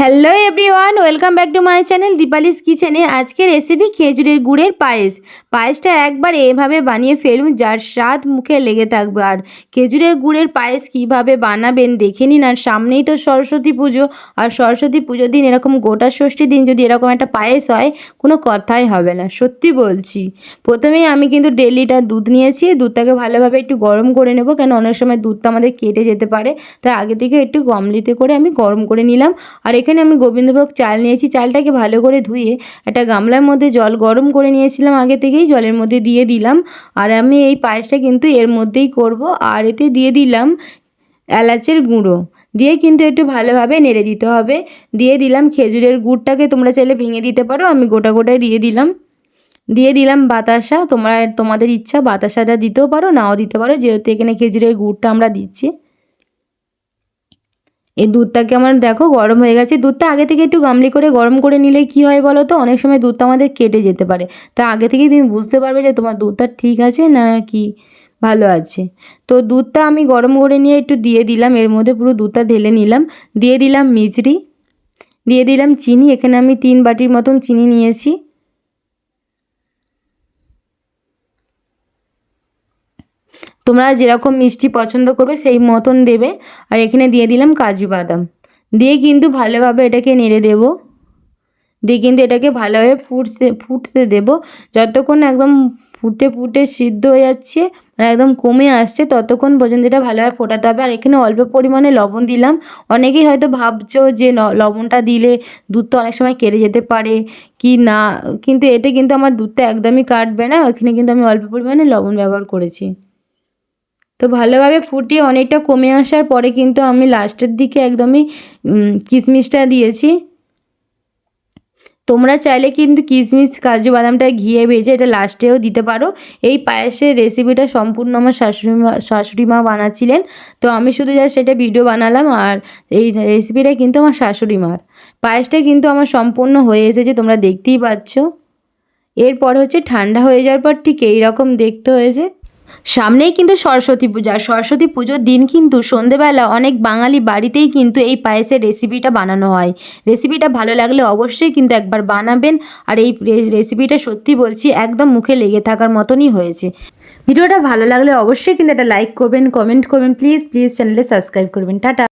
Hello everyone welcome back to my channel Dipali's কিচেনে আজকে recipe খেজুরের গুড়ের পায়েস। পায়েসটা একবার এভাবে বানিয়ে ফেলুন, যার স্বাদ মুখে লেগে থাকবে। আর খেজুরের গুড়ের পায়েস কীভাবে বানাবেন দেখে নিন। আর সামনেই তো সরস্বতী পুজো, আর সরস্বতী পুজোর দিন এরকম গোটা ষষ্ঠী দিন যদি এরকম একটা পায়েস হয়, কোনো কথাই হবে না, সত্যি বলছি। প্রথমেই আমি কিন্তু ডেলিটা দুধ নিয়েছি। দুধটাকে ভালোভাবে একটু গরম করে নেব, কেন অনেক সময় দুধটা আমাদের কেটে যেতে পারে। তাই আগে থেকে একটু গমলিতে করে আমি গরম করে নিলাম। আর এখানে আমি গোবিন্দভোগ চাল নিয়েছি। চালটাকে ভালো করে ধুয়ে একটা গামলার মধ্যে জল গরম করে নিয়েছিলাম আগে থেকেই। জলের মধ্যে দিয়ে দিলাম। আর আমি এই পায়েসটা কিন্তু এর মধ্যেই করব। আর এতে দিয়ে দিলাম এলাচের গুঁড়ো। দিয়ে কিন্তু একটু ভালোভাবে নেড়ে দিতে হবে। দিয়ে দিলাম খেজুরের গুড়টাকে তোমরা চাইলে ভেঙে দিতে পারো। আমি গোটা গোটায় দিয়ে দিলাম। দিয়ে দিলাম বাতাসা। তোমরা তোমাদের ইচ্ছা বাতাসাটা দিতেও পারো, নাও দিতে পারো। যেহেতু এখানে খেজুরের গুড়টা আমরা দিচ্ছি। এই দুধটাকে আমার দেখো গরম হয়ে গেছে। দুধটা আগে থেকে একটু গামলি করে গরম করে নিলে কি হয় বলো তো? অনেক সময় দুধটা আমাদের কেটে যেতে পারে। তা আগে থেকেই তুমি বুঝতে পারবে যে তোমার দুধটা ঠিক আছে না কি ভালো আছে। তো দুধটা আমি গরম করে নিয়ে একটু দিয়ে দিলাম। এর মধ্যে পুরো দুধটা ঢেলে নিলাম। দিয়ে দিলাম মিচড়ি দিয়ে দিলাম চিনি। এখানে আমি তিন বাটির মতন চিনি নিয়েছি। তোমরা যেরকম মিষ্টি পছন্দ করবে, সেই মতন দেবে। আর এখানে দিয়ে দিলাম কাজু বাদাম। দিয়ে কিন্তু ভালোভাবে এটাকে নেড়ে দেব। দিয়ে কিন্তু এটাকে ভালোভাবে ফুটতে ফুটতে দেব। যতক্ষণ একদম ফুটে ফুটে সিদ্ধ হয়ে যাচ্ছে মানে একদম কমে আসছে, ততক্ষণ পর্যন্ত এটা ভালোভাবে ফোটাতে হবে। আর এখানে অল্প পরিমাণে লবণ দিলাম। অনেকেই হয়তো ভাবছ যে লবণটা দিলে দুধটা অনেক সময় কেটে যেতে পারে কি না? কিন্তু এতে কিন্তু আমার দুধটা একদমই কাটবে না। ওখানে কিন্তু আমি অল্প পরিমাণে লবণ ব্যবহার করেছি। তো ভালোভাবে ফুটিয়ে অনেকটা কমে আসার পরে কিন্তু আমি লাস্টের দিকে একদমই কিশমিশটা দিয়েছি। তোমরা চাইলে কিন্তু কিশমিশ কাজু বাদামটা ঘিয়ে ভেজে এটা লাস্টেও দিতে পারো। এই পায়েসের রেসিপিটা সম্পূর্ণ আমার শাশুড়ি মা শাশুড়ি মা বানাচ্ছিলেন। তো আমি শুধু যা সেটা ভিডিও বানালাম আর এই রেসিপিটা কিন্তু আমার শাশুড়ি মার। পায়েসটা কিন্তু আমার সম্পূর্ণ হয়ে এসেছে, তোমরা দেখতেই পাচ্ছ। এরপর হচ্ছে ঠান্ডা হয়ে যাওয়ার পর ঠিক এইরকম দেখতে হয়েছে। সামনেই কিন্তু সরস্বতী পূজা। সরস্বতী পুজোর দিন কিন্তু সন্ধেবেলা অনেক বাঙালি বাড়িতেই কিন্তু এই পায়েসের রেসিপিটা বানানো হয়। রেসিপিটা ভালো লাগলে অবশ্যই কিন্তু একবার বানাবেন। আর এই রেসিপিটা সত্যি বলছি, একদম মুখে লেগে থাকার মতনই হয়েছে। ভিডিওটা ভালো লাগলে অবশ্যই কিন্তু একটা লাইক করবেন কমেন্ট করবেন প্লিজ প্লিজ চ্যানেলে সাবস্ক্রাইব করবেন। টাটা।